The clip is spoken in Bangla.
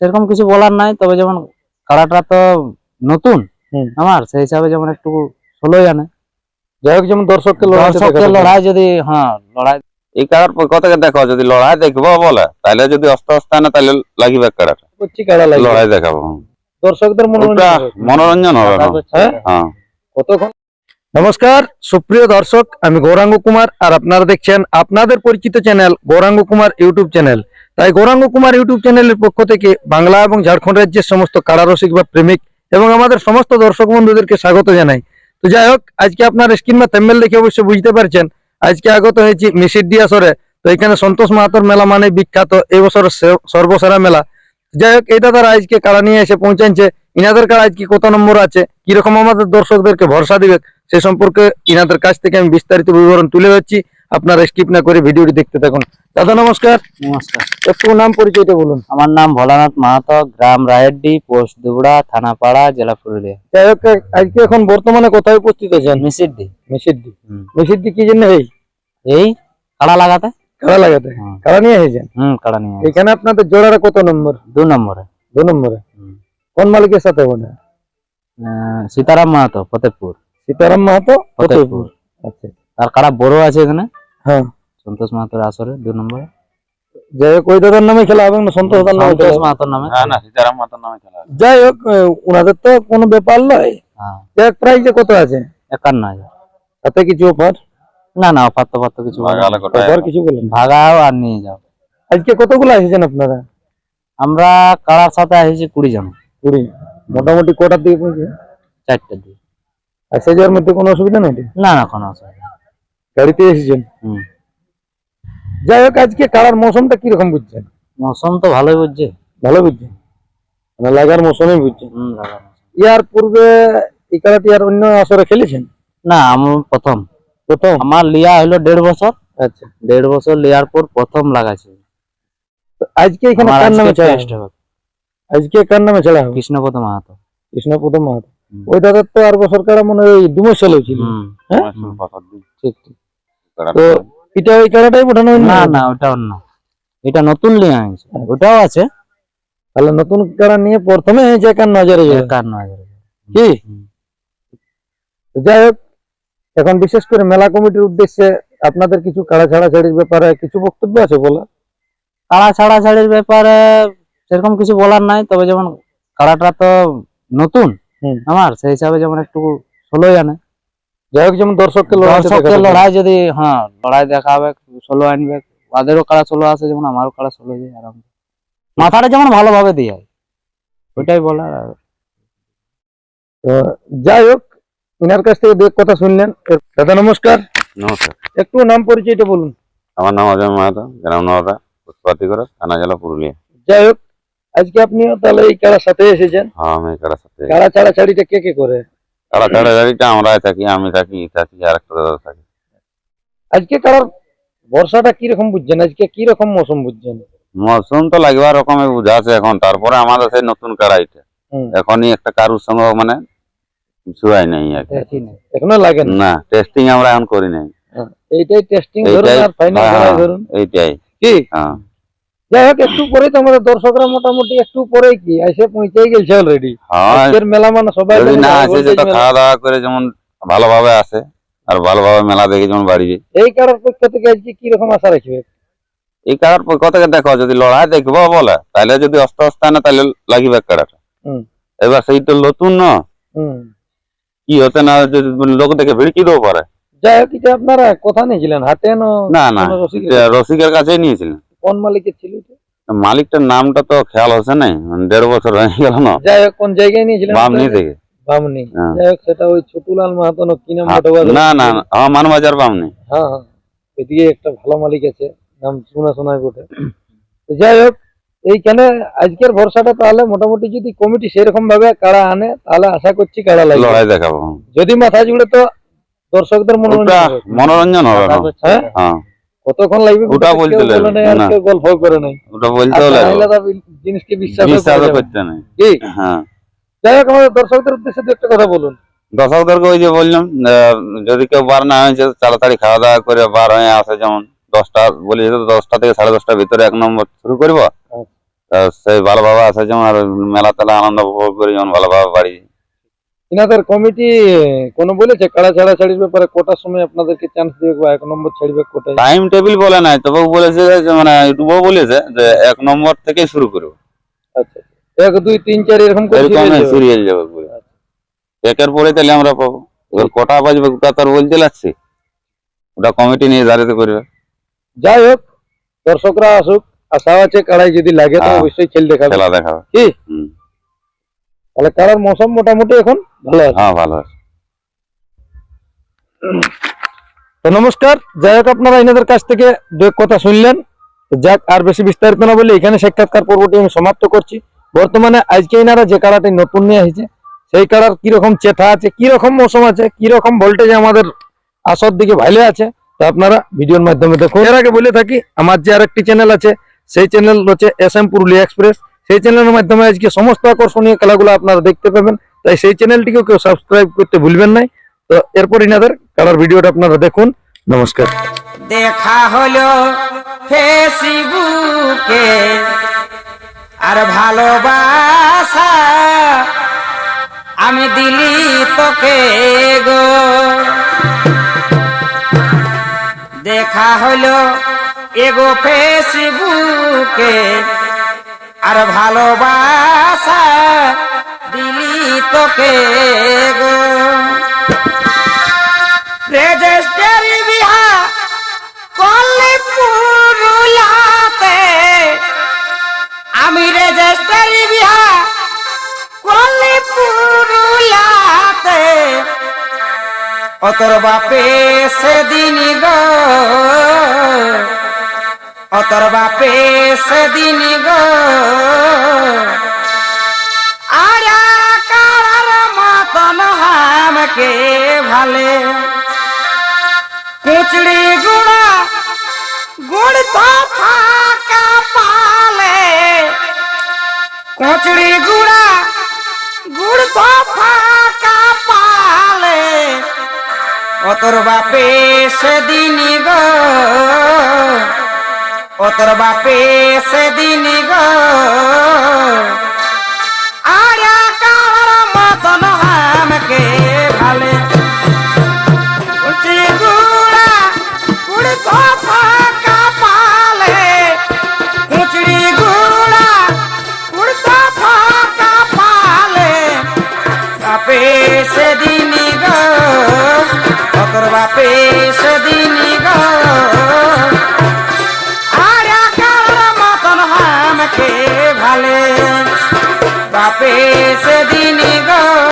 সেরকম কিছু বলার নাই তবে যেমন কাড়াটা তো নতুন হুম। আমার সেই হিসাবে যেমন একটু ষোলোই আনে যাই হোক যেমন দর্শককে পারে। লড়াই যদি হ্যাঁ লড়াই এই কাড়ার পক্ষ থেকে দেখো যদি লড়াই দেখব বলে তাহলে যদি অস্তে অস্তে আনে তাহলে লাগিবে কাড়াটা লড়াই দেখাবো দর্শকদের মনোরঞ্জন হবে। না। হ্যাঁ হ্যাঁ কতক্ষণ নমস্কার সুপ্রিয় দর্শক আমি গৌরাঙ্গ কুমার আর আপনারা দেখছেন আপনাদের পরিচিত channel Gouranga Kumar YouTube channel তাই গৌরাঙ্গ কুমার ইউটিউব চ্যানেলের পক্ষ থেকে বাংলা এবং ঝাড়খণ্ড রাজ্যের সমস্ত কারারসিক বা প্রেমিক এবং আমাদের সমস্ত দর্শক বন্ধুদেরকে স্বাগত জানাই। তো যাই হোক, আজকে আপনার স্ক্রিন বা থেম্বেল দেখে অবশ্যই বুঝতে পারছেন, আজকে আগত হয়েছি মিসিডি আসরে তো এখানে সন্তোষ মাহাতোর মেলা মানে বিখ্যাত এই বছরের সর্বসেরা মেলা। যাই হোক এটা তারা আজকে কারা নিয়ে এসে পৌঁছাচ্ছে ইনাদের কারা আজকে কত নম্বর আছে, কীরকম আমাদের দর্শকদেরকে ভরসা দিবে, সে সম্পর্কে ইনাদের কাছ থেকে আমি বিস্তারিত বিবরণ তুলে ধরছি। আপনারা স্কিপ না করে ভিডিওটি দেখতে থাকুন। দাদা নমস্কার। নমস্কার। একটু নাম পরিচয়টা বলুন। আমার নাম ভোলানাথ মাহাতো গ্রাম রায়েরডি পোস্ট দুবড়া থানাপাড়া জেলা পুরুলিয়া। যাই হোক আজকে এখন বর্তমানে কোথায় উপস্থিত আছেন? মিসিদ্দি হুম। মিসিদ্দি কি জন্য এই? এই কাড়া লাগাতে? কারা লাগাতে। কারা নিয়ে এসেছেন? হুম কাড়া নিয়ে এখানে আপনাদের জোড়াটা কত নম্বর? দু নম্বরে। দু নম্বরে। কোন মালিকের সাথে বলে? সীতারাম মাহাতো ফতেপুর সীতারাম মাহাতো ফতেপুর আচ্ছা। আর কারা বড় আছে এখানে? হ্যাঁ। সন্তোষ মাহাতোর আসরে দু নম্বরে। যাই হোক ওই দাদার নামে খেলা হবে না সন্তোষ দাদার নামে সন্তোষ মাহাতোর নামে। না না সীতারাম মাতার নামে খেলা হবে। যাই হোক ওনাদের তো কোনো ব্যাপার নয় হ্যাঁ। যাই প্রাইজে কত আছে? একান্ন হাজার। তাতে কিছু অফার না না অফার টফার তো কিছু বলে না। অফার কিছু বলেন? ভাগাও আর নিয়ে যাও। আজকে কতগুলো এসেছেন আপনারা? আমরা কাড়ার সাথে এসেছি কুড়ি জন। কুড়ি। মোটামুটি কটার দিকে পৌঁছে? চারটে দিয়ে আসে যাওয়ার মধ্যে কোনো অসুবিধা নেই? না না কোনো অসুবিধা। গাড়িতে এসেছেন? হুম। যাই হোক আজকে কারার মৌসুমটা কীরকম বুঝছেন? মৌসুম তো ভালোই বুঝছে। ভালো বুঝছেন? মানে লাগার মৌসুমে বুঝছেন। মৌসুম। ইয়ার পূর্বে এই কারাটি আর অন্য আসরে খেলেছেন? না আমি প্রথম। প্রথম? আমার লিয়া হলো দেড় বছর। আচ্ছা। দেড় বছর লিয়ার পর প্রথম লাগাইছে। আজকে এখানে কার নামে আজকে কার নামে ছাড়া হবে? কৃষ্ণপদ মাহাতো। কৃষ্ণপদ মাহাতো। ওই দাদার তো আর বছর কারা মনে হয় ডুমো ছিল হ্যাঁ? ঠিক ঠিক। তো এটা ওই কারাটাই পাঠানো না না ওটা অন্য। এটা নতুন লিয়া হয়েছে ওটাও আছে। তাহলে নতুন কারা নিয়ে প্রথমে হয়েছে একান্ন হাজারে জোড়া। একান্ন হাজার কি? যাই হোক এখন বিশেষ করে মেলা কমিটির উদ্দেশ্যে আপনাদের কিছু কাড়া ছাড়া ছাড়ির ব্যাপারে কিছু বক্তব্য আছে বলা কাড়া ছাড়া ছাড়ির ব্যাপারে সেরকম কিছু বলার নাই তবে যেমন কাড়াটা তো নতুন। আমার সেই হিসাবে যেমন একটু ষোলোই আনে। যাই হোক যেমন দর্শককে পারে। লড়াই যদি হ্যাঁ লড়াই দেখাবে ষোলো আনবে। ওদেরও কাড়া ষোলো আছে যেমন আমারও কাড়া ষোলো যায় আরাম। মাথাটা যেমন ভালোভাবে দিয়ে ওইটাই বলার আর। তো যাই হোক ইনার কাছ থেকে দু কথা শুনলেন। দাদা নমস্কার। নমস্কার। একটু নাম পরিচয়টা বলুন। আমার নাম অজয় মাহাতো গ্রাম নওদা পুষ্পাতি করে থানা জেলা পুরুলিয়া। যাই হোক আজকে আপনিও তাহলে এই কারার সাথে এসেছেন? হ্যাঁ আমি কাড়ার সাথে কারা ছাড়া ছাড়িটা কে কে করে? কাড়া ছাড়া গাড়িটা আমরা থাকি আমি থাকি থাকি আর একটা দাদা থাকি। আজকে কারার বর্ষাটা কীরকম বুঝছেন? আজকে কীরকম মৌসুম বুঝছেন? মৌসুম তো লাগবার রকমের বুঝা আছে এখন তারপরে আমাদের সেই নতুন হুম। এখনই একটা কারুর সঙ্গে মানে ছুয়াই নাই। এখনও লাগে না? টেস্টিং আমরা এখন করি নাই। এইটাই টেস্টিং ধরুন আর ফাইনাল হ্যাঁ, ধরুন। এইটাই। কি? হ্যাঁ। যাই হোক একটু পরে তো আমাদের দর্শকরা মোটামুটি একটু পরে কি এসে পৌঁছে গেছে অলরেডি হ্যাঁ। আজকের মেলা মানে সবাই না আসে voltage খাওয়া দাওয়া করে যেমন ভালোভাবে আসে আর ভালোভাবে মেলা দেখে যেমন বাড়ি এই কারোর পক্ষ থেকে আজকে কীরকম আশা রাখবে এই কাড়ার পক্ষ থেকে দেখো যদি লড়াই দেখব বলে তাহলে যদি অস্তে অস্তে না তাহলে লাগিবে কারাটা হুম। এবার সেই তো নতুন না। হুম। কি হতে না যদি লোক দেখে ভিড়কি দেবো পারে? যাই হোক এটা আপনারা কথা নিয়েছিলেন হাতে না না রসিকের কাছেই নিয়েছিলেন। কোন মালিকের ছিল মালিকটার নামটা তো খেয়াল হচ্ছে নাই মানে দেড় বছর হয়ে গেল না। যাই হোক কোন জায়গায় নিয়েছিলেন বামনি থেকে বামনি। হ্যাঁ। যাই হোক সেটা ওই ছোটুলাল মাহাতো না কি নাম হ্যাঁ? না না না, আমার মানবাজার বামনি। হ্যাঁ হ্যাঁ। এদিকে একটা ভালো মালিক আছে নাম শোনা শোনায় বটে। তো যাই হোক এইখানে আজকের ভরসাটা তাহলে মোটামুটি যদি কমিটি সেরকম ভাবে কাড়া আনে তাহলে আশা করছি কাড়া লাগবে। লড়াই দেখাবো। যদি মাথা জুড়ে তো দর্শকদের মনোরঞ্জন মনোরঞ্জন হবে হ্যাঁ? হ্যাঁ। কতক্ষণ লাগবে ওটা বলতে বলে লাগবে, না। গল্প করে নাই। ওটা আর বলতেও লাগবে জিনিসকে বিশ্বাস বিশ্বাস করতে নাই। কি? হ্যাঁ। যাই হোক আমাদের দর্শকদের উদ্দেশ্যে দু একটা কথা বলুন। দর্শকদেরকে ওই যে বললাম যদি কেউ বার না হয়েছে তাড়াতাড়ি খাওয়া দাওয়া করে বার হয়ে আসে যেমন দশটা বলি দশটা থেকে সাড়ে দশটার ভিতরে এক নম্বর শুরু করব। তা সেই ভালোভাবে আসে যেমন আর মেলা তেলা আনন্দ উপভোগ করি যেমন ভালোভাবে বাড়ি। ইনাদের কমিটি কোনো বলেছে কাড়া ছাড়া ছাড়ির ব্যাপারে কোটার সময় আপনাদেরকে চান্স দিবে বা এক নম্বর ছাড়বে কোটায়। টাইম টেবিল বলে নাই তবে বলেছে যে মানে ইউটিউবও বলেছে যে এক নম্বর থেকে শুরু করব। আচ্ছা এক দুই তিন চার এরকম করে। সিরিয়াল যাবে। বলে একের পরে তাহলে আমরা পাবো। এবার কটা বাজবে ওটা তো আর বলতে লাগছে। ওটা কমিটি নিয়ে নির্ধারিত করবে। যাই হোক দর্শকরা আসুক আশা আছে কাড়াই যদি লাগে তো হ্যাঁ। অবশ্যই খেল দেখাবে। খেলা দেখাবে। কি? হুম। তাহলে কাড়ার মৌসুম মোটামুটি এখন ভালো আছে? হ্যাঁ ভালো আছে। তো নমস্কার যাই হোক আপনারা এনাদের কাছ থেকে দু এক কথা শুনলেন। যাক আর বেশি বিস্তারিত না বলে এখানে সাক্ষাৎকার পর্বটি আমি সমাপ্ত করছি। বর্তমানে আজকে এনারা যে কাড়াটি নতুন নিয়ে এসেছে সেই কাড়ার কীরকম চেথা আছে কীরকম মৌসুম আছে কীরকম ভোল্টেজ আমাদের আসর দিকে ভালো আছে তো আপনারা ভিডিওর মাধ্যমে দেখুন। এর আগে বলে থাকি আমার যে আরেকটি চ্যানেল আছে সেই চ্যানেল হচ্ছে এস এম পুরুলিয়া এক্সপ্রেস সেই চ্যানেলের মাধ্যমে আজকে সমস্ত আকর্ষণীয় খেলাগুলো আপনারা দেখতে পাবেন। তাই সেই চ্যানেলটিকেও কেউ সাবস্ক্রাইব করতে ভুলবেন নাই। তো এরপর ইনাদের কালার ভিডিওটা আপনারা দেখুন। নমস্কার। দেখা হলো ফেসবুকে, আর ভালোবাসা আমি দিলি তোকে গো। দেখা হলো এগো ফেসবুকে আর ভালোবাসা দিলি তোকে গো। রেজিস্টারি বিহা করলে আমি বিহা বাপে সেদিন গো অতর বাপে সেদিন গো। আরা কারার মতন হামকে ভালে। কুচড়ি গুড়া, গুড় তো ফাঁকা পালে। কুচড়ি গুড়া, গুড় তো ফাঁকা পালে। অতর বাপে সেদিন গো। অতর বাপে সেদিন গো। আরা কার মতন হামকে ভালে। সেদিন গো অতর বাপে সেদিন Vê se de